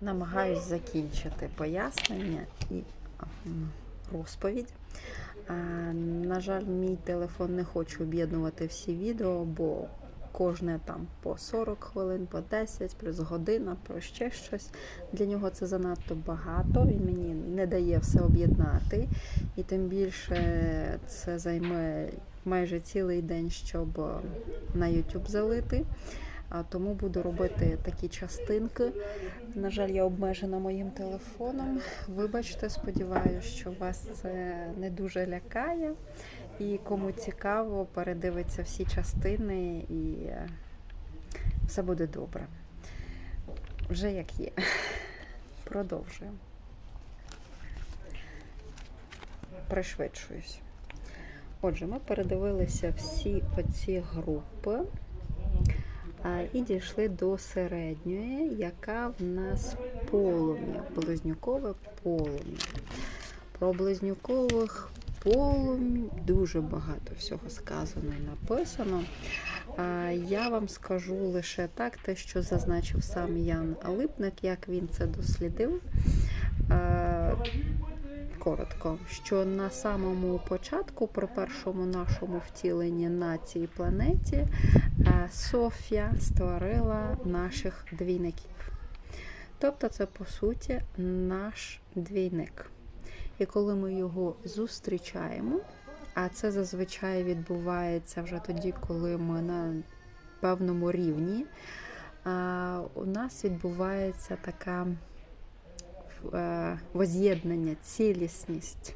намагаюсь закінчити пояснення і розповідь. На жаль, мій телефон не хоче об'єднувати всі відео, бо кожне там по 40 хвилин, по 10, плюс година, про ще щось. Для нього це занадто багато. Він мені не дає все об'єднати. І тим більше це займе майже цілий день, щоб на YouTube залити. Тому буду робити такі частинки. На жаль, я обмежена моїм телефоном. Вибачте, сподіваюся, що вас це не дуже лякає. І кому цікаво, передивиться всі частини і е, все буде добре. Вже як є. Продовжуємо. Пришвидшуюсь. Отже, ми передивилися всі оці групи і дійшли до середньої, яка в нас полум'я, близнюкове полум'я. Про близнюкових полум'я дуже багато всього сказано і написано. Я вам скажу лише так, те, що зазначив сам Ян Липник, як він це дослідив. Коротко, що на самому початку, при першому нашому втіленні на цій планеті, е, Софія створила наших двійників. Тобто, це по суті наш двійник. І коли ми його зустрічаємо, а це зазвичай відбувається вже тоді, коли ми на певному рівні, у нас відбувається така е, воз'єднання, цілісність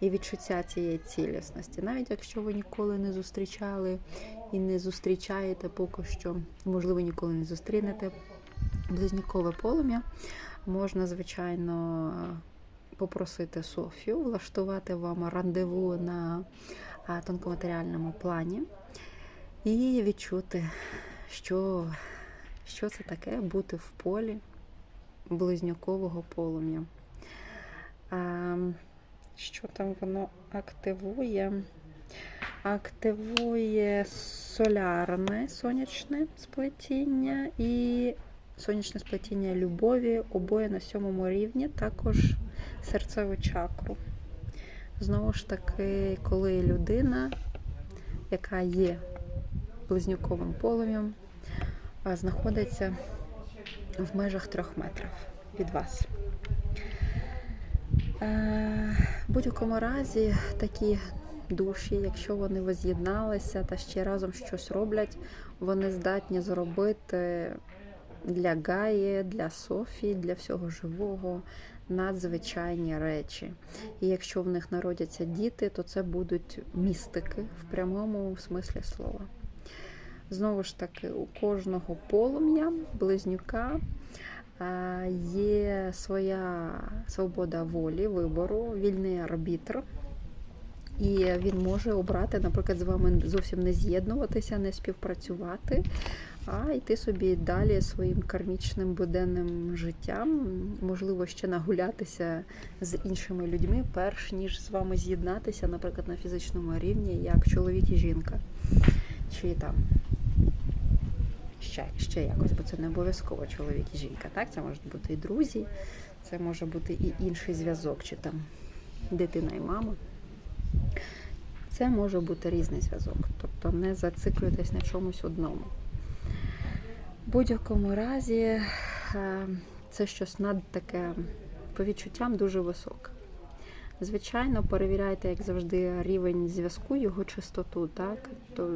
і відчуття цієї цілісності. Навіть якщо ви ніколи не зустрічали і не зустрічаєте поки що, можливо, ніколи не зустрінете близнюкове полум'я, можна, звичайно, попросити Софію влаштувати вам рандеву на тонкоматеріальному плані і відчути, що, що це таке бути в полі близнюкового полум'я. Що там воно активує? Активує солярне сонячне сплетіння і сонячне сплетіння любові, обоє на сьомому рівні, також серцеву чакру. Знову ж таки, коли людина, яка є близнюковим полум'ям, знаходиться в межах трьох метрів від вас. Е, В будь-якому разі такі душі, якщо вони воз'єдналися та ще разом щось роблять, вони здатні зробити для Гаї, для Софії, для всього живого надзвичайні речі. І якщо в них народяться діти, то це будуть містики в прямому смислі слова. Знову ж таки, у кожного полум'я, близнюка е, є своя свобода волі, вибору, вільний арбітр. І він може обрати, наприклад, з вами зовсім не з'єднуватися, не співпрацювати, а йти собі далі своїм кармічним буденним життям, можливо, ще нагулятися з іншими людьми, перш ніж з вами з'єднатися, наприклад, на фізичному рівні, як чоловік і жінка. Чи там ще, ще якось, бо це не обов'язково чоловік і жінка. Так, це можуть бути і друзі, це може бути і інший зв'язок, чи там дитина і мама. Це може бути різний зв'язок, тобто не зациклюйтесь на чомусь одному. Будь-якому разі е, це щось над таке по відчуттям дуже високе. Звичайно, перевіряйте, як завжди, рівень зв'язку, його чистоту, так? То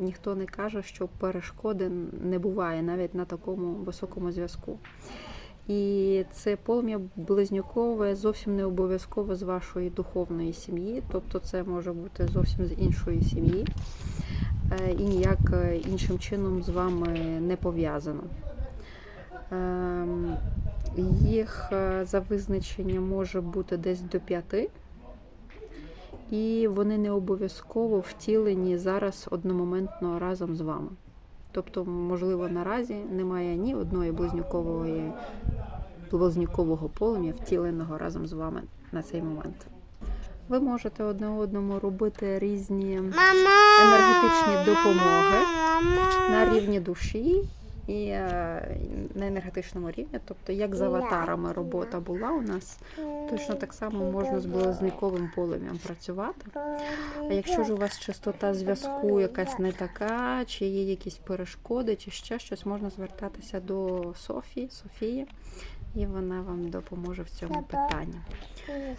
ніхто не каже, що перешкоди не буває навіть на такому високому зв'язку. І це полум'я близнюкове зовсім не обов'язково з вашої духовної сім'ї, тобто це може бути зовсім з іншої сім'ї е, і ніяк е, іншим чином з вами не пов'язано. Їх е, за визначенням може бути десь до п'яти, і вони не обов'язково втілені зараз одномоментно разом з вами. Тобто, можливо, наразі немає ні одної близнюкової близнюкового полум'я, втіленого разом з вами на цей момент. Ви можете одне одному робити різні енергетичні допомоги на рівні душі і е, на енергетичному рівні. Тобто, як з аватарами робота була у нас, точно так само можна з близнюковим полум'ям працювати. А якщо ж у вас частота зв'язку якась не така, чи є якісь перешкоди, чи ще щось, можна звертатися до Софії, Софії, і вона вам допоможе в цьому питанні.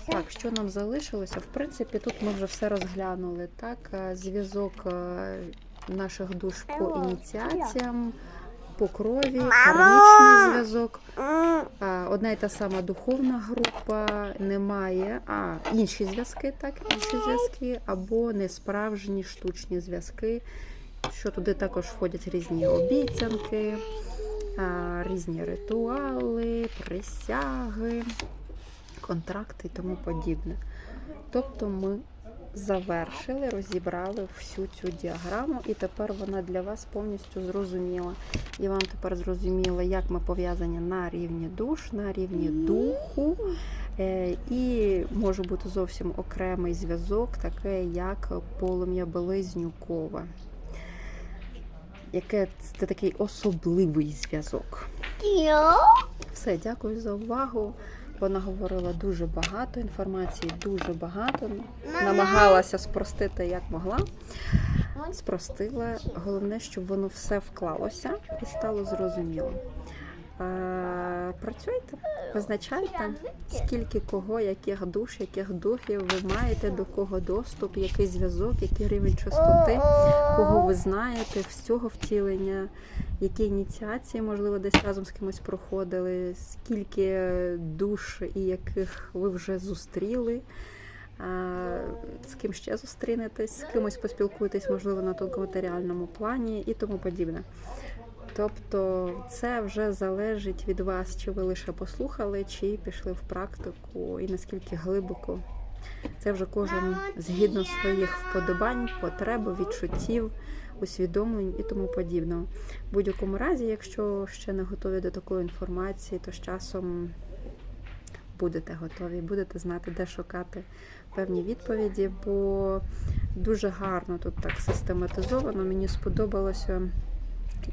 Так, що нам залишилося? В принципі, тут ми вже все розглянули. Так, Е, зв'язок е, наших душ по ініціаціям, по крові, кармічний зв'язок. Одна і та сама духовна група немає, а інші зв'язки, так, інші зв'язки, або несправжні штучні зв'язки, що туди також входять різні обіцянки, різні ритуали, присяги, контракти і тому подібне. Тобто ми завершили, розібрали всю цю діаграму, і тепер вона для вас повністю зрозуміла. І вам тепер зрозуміло, як ми пов'язані на рівні душ, на рівні духу. Е, І може бути зовсім окремий зв'язок, таке як полум'я Белизнюкове. Яке це такий особливий зв'язок. Все, дякую за увагу. Вона говорила дуже багато інформації, дуже багато. Намагалася спростити як могла. Спростила. Головне, щоб воно все вклалося і стало зрозуміло. Е, Працюйте, визначайте, скільки кого, яких душ, яких духів ви маєте, до кого доступ, який зв'язок, який рівень частоти, кого ви знаєте з цього втілення, які ініціації, можливо, десь разом з кимось проходили, скільки душ і яких ви вже зустріли. З ким ще зустрінетесь, з кимось поспілкуєтесь, можливо, на тонкоматеріальному плані і тому подібне. Тобто це вже залежить від вас, чи ви лише послухали, чи пішли в практику, і наскільки глибоко. Це вже кожен згідно своїх вподобань, потреб, відчуттів, усвідомлень і тому подібного. В будь-якому разі, якщо ще не готові до такої інформації, то з часом будете готові, будете знати, де шукати певні відповіді, бо дуже гарно тут так систематизовано. Мені сподобалося.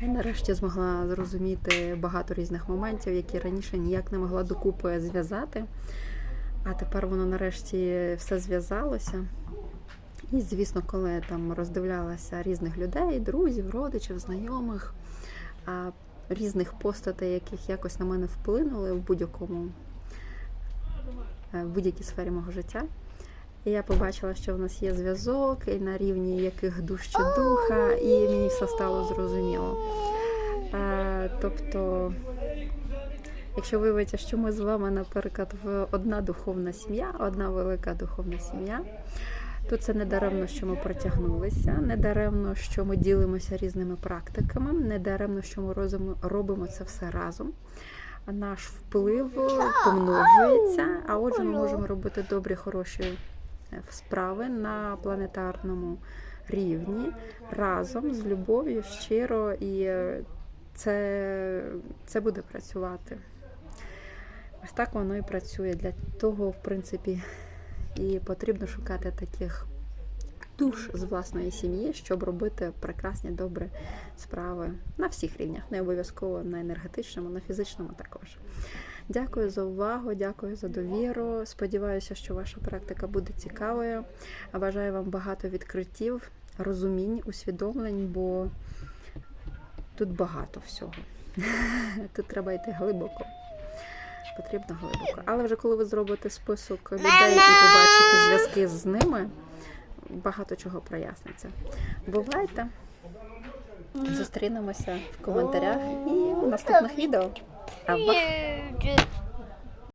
Я нарешті змогла зрозуміти багато різних моментів, які раніше ніяк не могла докупи зв'язати. А тепер воно нарешті все зв'язалося. І, звісно, коли я там роздивлялася різних людей, друзів, родичів, знайомих, різних постатей, яких якось на мене вплинули в будь-якому е, в будь-якій сфері мого життя. І я побачила, що в нас є зв'язок, і на рівні яких душ чи духа, і мені все стало зрозуміло. Е, тобто, якщо виявиться, що ми з вами, наприклад, в одна духовна сім'я, одна велика духовна сім'я, то це не даремно, що ми протягнулися, не даремно, що ми ділимося різними практиками, не даремно, що ми робимо це все разом. Наш вплив помножується, а отже, ми можемо робити добрі, хороші справи на планетарному рівні разом з любов'ю, щиро, і е, це, це буде працювати. Ось так воно і працює. Для того, в принципі, і потрібно шукати таких душ з власної сім'ї, щоб робити прекрасні добрі справи на всіх рівнях, не обов'язково на енергетичному, на фізичному також. Дякую за увагу, дякую за довіру. Сподіваюся, що ваша практика буде цікавою. Бажаю вам багато відкриттів, розумінь, усвідомлень, бо тут багато всього. Тут треба йти глибоко. Потрібно глибоко. Але вже коли ви зробите список людей і побачите зв'язки з ними, багато чого проясниться. Бувайте! Зустрінемося в коментарях і в наступних відео. Ава! 就